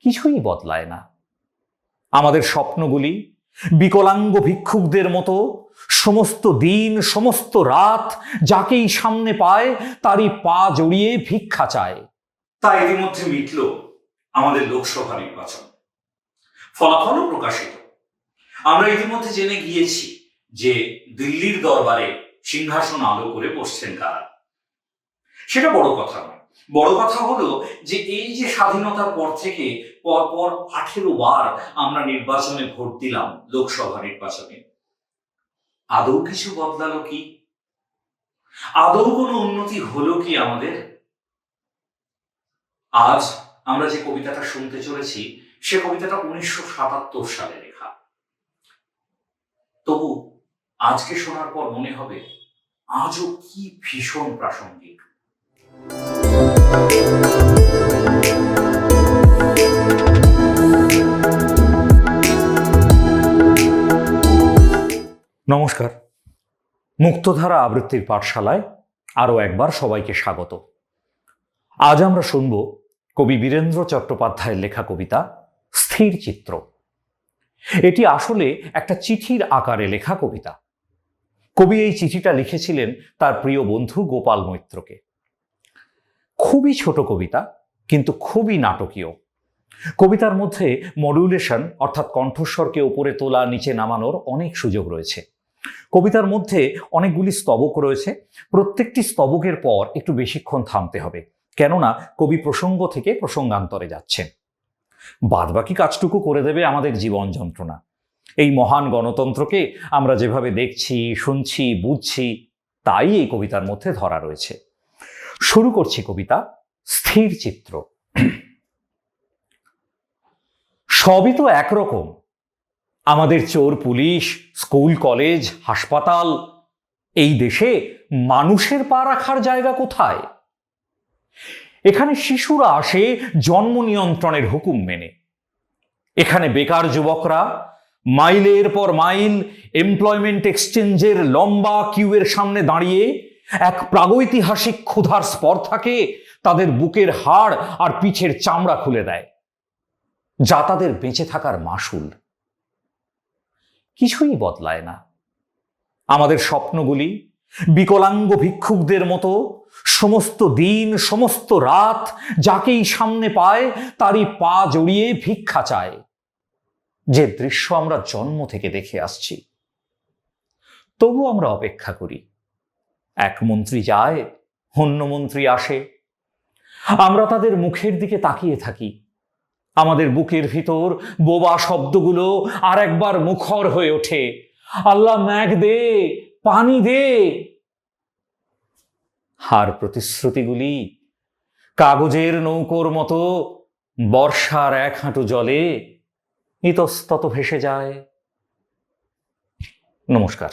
কিছুই বদলায় না। আমাদের স্বপ্নগুলি বিকলাঙ্গ ভিক্ষুকদের মতো, সমস্ত দিন, সমস্ত রাত যাকেই সামনে পায় তারই পা জড়িয়ে ভিক্ষা চায়। তা ইতিমধ্যে মিটল আমাদের লোকসভা নির্বাচন। ফলাফলও প্রকাশিত। আমরা ইতিমধ্যে জেনে গিয়েছি যে দিল্লির দরবারে সিংহাসন আলো করে বসছেন কারা। সেটা বড় কথা নয়। বড় কথা হলো যে এই যে স্বাধীনতার পর থেকে পরপর আঠেরো বার আমরা নির্বাচনে ভোট দিলাম, লোকসভা নির্বাচনে। আদৌ কিছু বদলালো কি? আদৌ কোনো উন্নতি হলো কি আমাদের? আজ আমরা যে কবিতাটা শুনতে চলেছি, সে কবিতাটা উনিশশো সাতাত্তর সালে লেখা। তবু আজকে শোনার পর মনে হবে, আজও কি ভীষণ প্রাসঙ্গিক। নমস্কার। মুক্তধারা আবৃত্তির পাঠশালায় আরও একবার সবাইকে স্বাগত। আজ আমরা শুনব কবি বীরেন্দ্র চট্টোপাধ্যায়ের লেখা কবিতা স্থির চিত্র। এটি আসলে একটা চিঠির আকারে লেখা কবিতা। কবি এই চিঠিটা লিখেছিলেন তার প্রিয় বন্ধু গোপাল মৈত্রকে। খুবই ছোট কবিতা, কিন্তু খুবই নাটকীয়। কবিতার মধ্যে মডুলেশন অর্থাৎ কণ্ঠস্বরকে উপরে তোলা, নিচে নামানোর অনেক সুযোগ রয়েছে। কবিতার মধ্যে অনেকগুলি স্তবক রয়েছে। প্রত্যেকটি স্তবকের পর একটু বেশিক্ষণ থামতে হবে। কেননা কবি প্রসঙ্গ থেকে প্রসঙ্গান্তরে যাচ্ছেন। বাদবাকি কাজটুকু করে দেবে আমাদের জীবন যন্ত্রণা। এই মহান গণতন্ত্রকে আমরা যেভাবে দেখছি, শুনছি, বুঝছি, তাই এই কবিতার মধ্যে ধরা রয়েছে। শুরু করছি কবিতা, স্থির চিত্র। সবই তো একরকম। আমাদের চোর, পুলিশ, স্কুল, কলেজ, হাসপাতাল, এই দেশে মানুষের পা রাখার জায়গা কোথায়? এখানে শিশুরা আসে জন্ম নিয়ন্ত্রণের হুকুম মেনে। এখানে বেকার যুবকরা মাইলের পর মাইল এমপ্লয়মেন্ট এক্সচেঞ্জের লম্বা কিউয়ের সামনে দাঁড়িয়ে এক প্রাগৈতিহাসিক ক্ষুধার স্পর্ধাকে তাদের বুকের হাড় আর পিঠের চামড়া খুলে দেয়। যা তাদের বেঁচে থাকার মাসুল কিছুই বদলায় না। আমাদের স্বপ্নগুলি বিকলাঙ্গ ভিক্ষুকদের মতো সমস্ত দিন, সমস্ত রাত যাকেই সামনে পায়, তারই পা জড়িয়ে ভিক্ষা চায়। যে দৃশ্য আমরা জন্ম থেকে দেখে আসছি তবু আমরা অপেক্ষা করি। এক মন্ত্রী যায়, অন্য মন্ত্রী আসে। আমরা তাদের মুখের দিকে তাকিয়ে থাকি। আমাদের বুকের ভিতর বোবা শব্দগুলো আর একবার মুখর হয়ে ওঠে। আল্লাহ ম্যাগ দে, পানি দে। হার প্রতিশ্রুতিগুলি কাগজের নৌকোর মতো বর্ষার এক হাঁটু জলে ইতস্তত ভেসে যায়। নমস্কার।